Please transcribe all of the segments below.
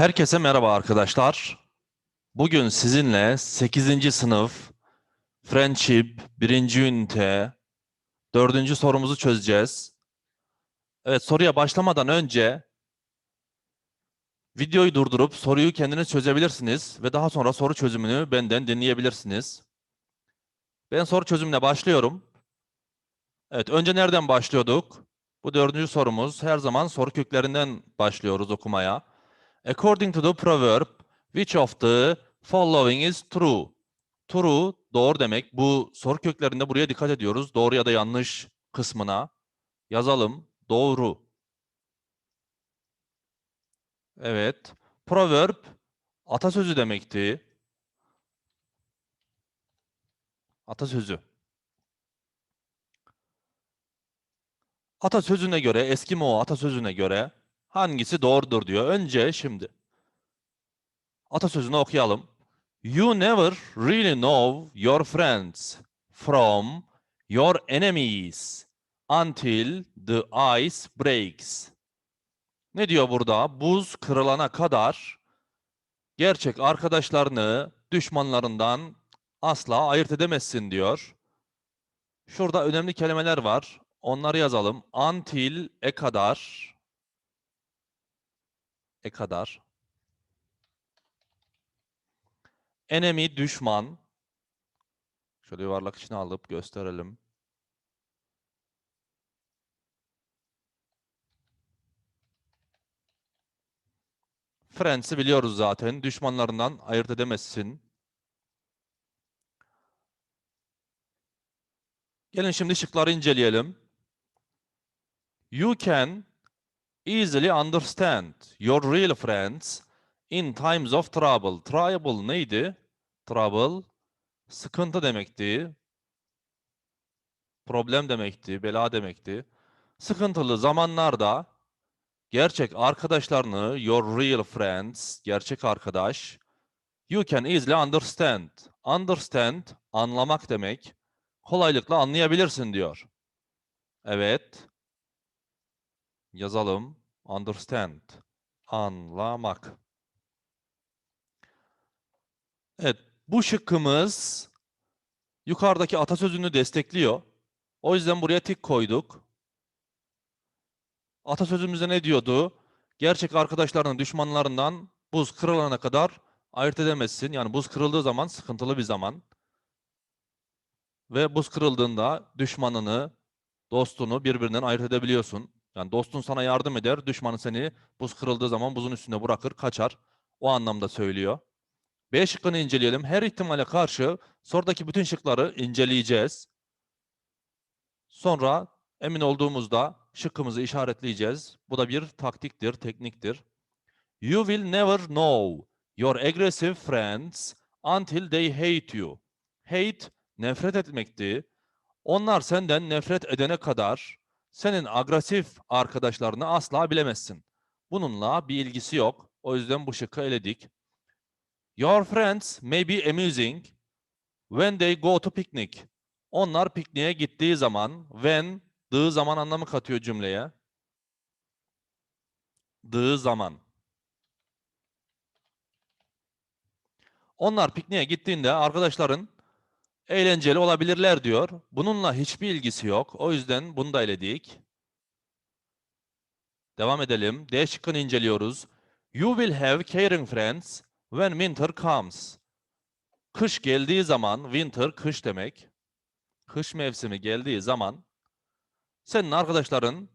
Herkese merhaba arkadaşlar. Bugün sizinle 8. sınıf Friendship 1. ünite 4. sorumuzu çözeceğiz. Evet soruya başlamadan önce videoyu durdurup soruyu kendiniz çözebilirsiniz ve daha sonra soru çözümünü benden dinleyebilirsiniz. Ben soru çözümüne başlıyorum. Evet önce nereden başlıyorduk? Bu dördüncü sorumuz her zaman soru köklerinden başlıyoruz okumaya. According to the proverb, which of the following is true? True, doğru demek. Bu soru köklerinde buraya dikkat ediyoruz. Doğru ya da yanlış kısmına. Yazalım. Doğru. Evet. Proverb, atasözü demekti. Atasözü. Atasözüne göre, Eskimo atasözüne göre hangisi doğrudur diyor. Önce şimdi atasözünü okuyalım. You never really know your friends from your enemies until the ice breaks. Ne diyor burada? Buz kırılana kadar gerçek arkadaşlarını düşmanlarından asla ayırt edemezsin diyor. Şurada önemli kelimeler var. Onları yazalım. Until e kadar e kadar. Enemy düşman. Şöyle yuvarlak içine alıp gösterelim. Friends'i biliyoruz zaten. Düşmanlarından ayırt edemezsin. Gelin şimdi şıkları inceleyelim. You can easily understand your real friends in times of trouble. Trouble neydi? Trouble sıkıntı demekti. Problem demekti, bela demekti. Sıkıntılı zamanlarda gerçek arkadaşlarını, your real friends, gerçek arkadaş, you can easily understand. Understand, anlamak demek. Kolaylıkla anlayabilirsin diyor. Evet. Yazalım. Understand. Anlamak. Evet, bu şıkkımız yukarıdaki atasözünü destekliyor. O yüzden buraya tik koyduk. Atasözümüzde ne diyordu? Gerçek arkadaşlarının düşmanlarından buz kırılana kadar ayırt edemezsin. Yani buz kırıldığı zaman sıkıntılı bir zaman. Ve buz kırıldığında düşmanını, dostunu birbirinden ayırt edebiliyorsun. Yani dostun sana yardım eder, düşmanı seni buz kırıldığı zaman buzun üstünde bırakır, kaçar. O anlamda söylüyor. B şıkkını inceleyelim. Her ihtimale karşı sorudaki bütün şıkları inceleyeceğiz. Sonra emin olduğumuzda şıkkımızı işaretleyeceğiz. Bu da bir taktiktir, tekniktir. You will never know your aggressive friends until they hate you. Hate, nefret etmekti. Onlar senden nefret edene kadar senin agresif arkadaşlarını asla bilemezsin. Bununla bir ilgisi yok. O yüzden bu şıkkı eledik. Your friends may be amusing when they go to picnic. Onlar pikniğe gittiği zaman, when, dığı zaman anlamı katıyor cümleye. Dığı zaman. Onlar pikniğe gittiğinde arkadaşların eğlenceli olabilirler diyor. Bununla hiçbir ilgisi yok. O yüzden bunu da eledik. Devam edelim. D şıkkını inceliyoruz. You will have caring friends when winter comes. Kış geldiği zaman, winter kış demek. Kış mevsimi geldiği zaman senin arkadaşların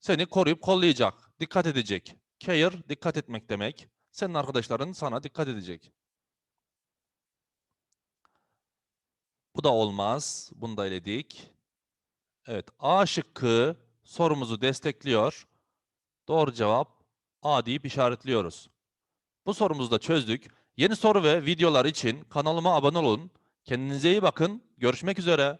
seni koruyup kollayacak, dikkat edecek. Care, dikkat etmek demek. Senin arkadaşların sana dikkat edecek. Bu da olmaz. Bunu da eledik. Evet, A şıkkı sorumuzu destekliyor. Doğru cevap A deyip işaretliyoruz. Bu sorumuzu da çözdük. Yeni soru ve videolar için kanalıma abone olun. Kendinize iyi bakın. Görüşmek üzere.